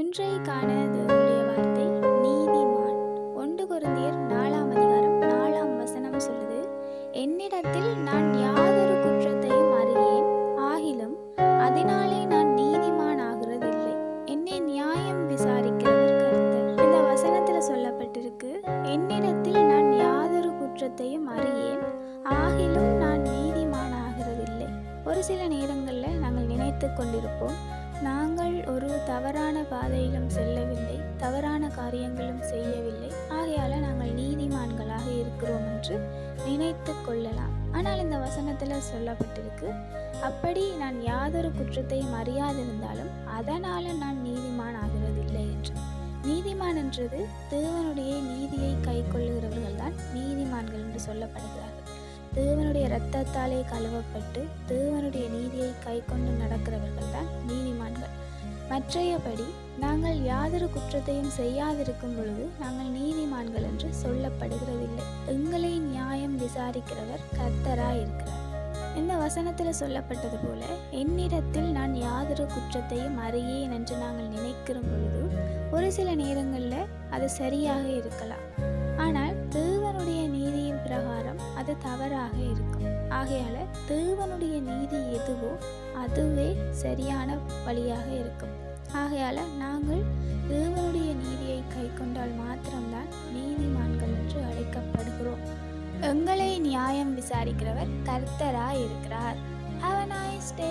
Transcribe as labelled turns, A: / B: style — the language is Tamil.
A: இன்றைக்கான தேவனுடைய வார்த்தை நீதிமான். ஒன்று குருந்தியர் நாலாம் அதிகாரம் நாலாம் வசனம் சொல்லுது என்னிடத்தில் நான் யாதொரு குற்றத்தையும் அறியேன். ஆகிலும் அதனாலே நான் நீதிமான் ஆகிறதில்லை என்னை நியாயம் விசாரிக்கிறவர் கருத்தர். இந்த வசனத்தில் சொல்லப்பட்டிருக்கு என்னிடத்தில் நான் யாதொரு குற்றத்தையும் அறியேன். ஆகிலும் நான் நீதிமான் ஆகிறதில்லை ஒரு சில நேரங்களில் நாங்கள் நினைத்து கொண்டிருப்போம் நாங்கள் ஒரு தவறான பாதையிலும் செல்லவில்லை தவறான காரியங்களும் செய்யவில்லை. ஆகையால் நாங்கள் நீதிமான்களாக இருக்கிறோம் என்று நினைத்து கொள்ளலாம். ஆனால் இந்த வசனத்தில் சொல்லப்பட்டிருக்கு அப்படி நான் யாதொரு குற்றத்தையும் அறியாதிருந்தாலும் அதனால் நான் நீதிமான் ஆகிறதில்லை என்று. நீதிமான் என்றது தேவனுடைய நீதியை கை கொள்ளுகிறவர்கள் தான் நீதிமான்கள் என்று சொல்லப்படுகிறார்கள். தேவனுடைய இரத்தத்தாலே கழுவப்பட்டு தேவ கை கொண்டு நடக்கிறவர்கள் தான் நீதிமான்கள். மற்றையபடி நாங்கள் யாதொரு குற்றத்தையும் செய்யாதிருக்கும் பொழுது நாங்கள் நீதிமான்கள் என்று சொல்லப்படுகிறதில்லை. எங்களை நியாயம் விசாரிக்கிறவர் கர்த்தராய் இருக்கிறார் இந்த வசனத்தில் சொல்லப்பட்டது போல என்னிடத்தில் நான் யாதொரு குற்றத்தையும் அறியேன் என்று நாங்கள் நினைக்கிற பொழுது ஒரு சில நேரங்களில் அது சரியாக இருக்கலாம். ஆனால் தேவனுடைய நீதியின் பிரகாரம் அது தவறாக இருக்கும் ஆகையால தேவனுடைய நீதி எதுவோ அதுவே சரியான வழியாக இருக்கும். ஆகையால நாங்கள் தேவனுடைய நீதியை கை கொண்டால் மாத்திரம்தான் நீதிமான்கள் என்று அழைக்கப்படுகிறோம். எங்களை நியாயம் விசாரிக்கிறவர் கர்த்தராய் இருக்கிறார் ஹவ் அ நைஸ் டே